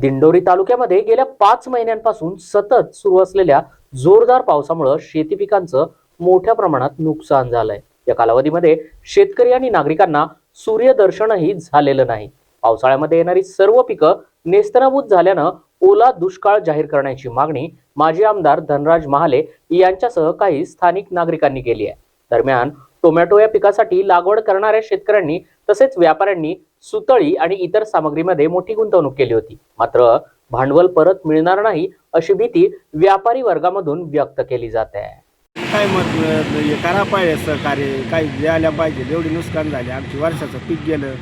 दिंडोरी तालुक्यामध्ये गेल्या पाच महिन्यांपासून सतत सुरू असलेल्या जोरदार पावसामुळे शेती पिकांचं मोठ्या प्रमाणात नुकसान झालंय. या कालावधीमध्ये शेतकरी आणि नागरिकांना सूर्यदर्शनही झालेलं नाही. पावसाळ्यामध्ये येणारी सर्व पिकं नेस्तनाभूत झाल्यानं ओला दुष्काळ जाहीर करण्याची मागणी माजी आमदार धनराज महाले यांच्यासह काही स्थानिक नागरिकांनी केली आहे. दरम्यान टोमॅटो या पिकासाठी लागवड करणाऱ्या शेतकऱ्यांनी तसेच व्यापाऱ्यांनी सुतळी आणि इतर सामग्रीमध्ये मोठी गुंतवणूक केली होती. मात्र भांडवल परत मिळणार नाही अशी भीती व्यापारी वर्गामधून व्यक्त केली जात. आहे काय मत हे करा पाहिजे सहकार्य काही द्यायला पाहिजे एवढी नुकसान झाली आमची वर्षाचं पीक गेलं.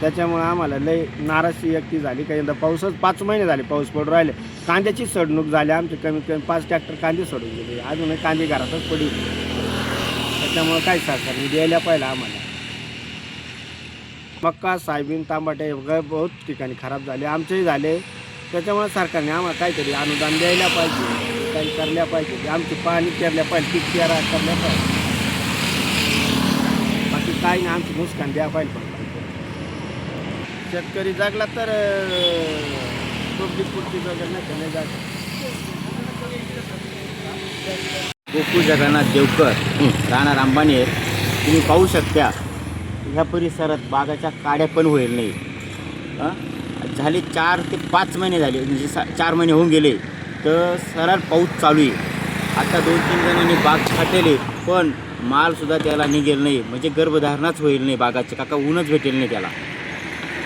त्याच्यामुळे आम्हाला लय नाराजी व्यक्ती झाली काही यंदा पाऊसच पाच महिने झाले पाऊस पडून राहिले. कांद्याची सडणूक झाली आमची कमीत कमी पाच ट्रॅक्टर कांदे सोडून गेले. अजूनही कांदे घरातच पडी त्याच्यामुळे काय सरकारने द्यायला पाहिजे आम्हाला. मक्का सोयाबीन तांबाटे वगैरे बहुत ठिकाणी खराब झाले. आमचेही झाले. त्याच्यामुळे सरकारने आम्हाला काहीतरी अनुदान द्यायला पाहिजे. काही करल्या पाहिजे. आमची पाणी पेरल्या पाहिजे. पीक पेरा करल्या पाहिजे. बाकी काही नाही. आमची नुकसान द्या पाहिजे शेतकरी जगला तर टोपली पुरती वगैरे नाही नाही गोकुळ जगन्नाथ देवकर राहणार आहेत. तुम्ही पाहू शकता. ह्या परिसरात बागाच्या काड्या पण होईल नाही? झाले चार ते पाच महिने झाले म्हणजे सा चार महिने होऊन गेले तर सरळ पाऊस चालू आहे. आता दोन तीन जणांनी बाग छाटले पण मालसुद्धा त्याला निघेल नाही म्हणजे गर्भधारणाच होईल नाही बागाचे काका ऊनच भेटेल नाही त्याला.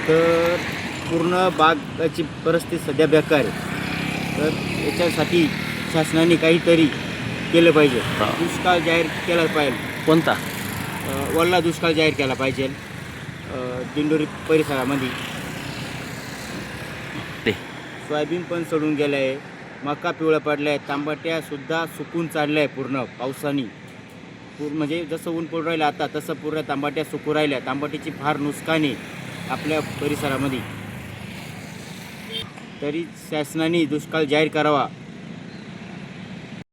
तर पूर्ण बागाची परिस्थिती सध्या बेकार आहे. तर याच्यासाठी शासनाने काहीतरी केलं पाहिजे. दुष्काळ जाहीर केला पाहिजे. कोणता? वल्ला दुष्काळ जाहीर केला पाहिजे दिंडोरी परिसरामध्ये. ते. सोयाबीन पण सडून गेलं आहे मका पिवळ्या पडल्या आहे तांबट्यासुद्धा सुकून चालल्या आहे पूर्ण पावसाने. पूर म्हणजे जसं ऊन पडून राहिलं आता तसं पूर्ण तांबट्या सुकू राहिल्या. तांबटीची फार नुकसान आहे आपल्या परिसरामध्ये. तरी शासनाने दुष्काळ जाहीर करावा.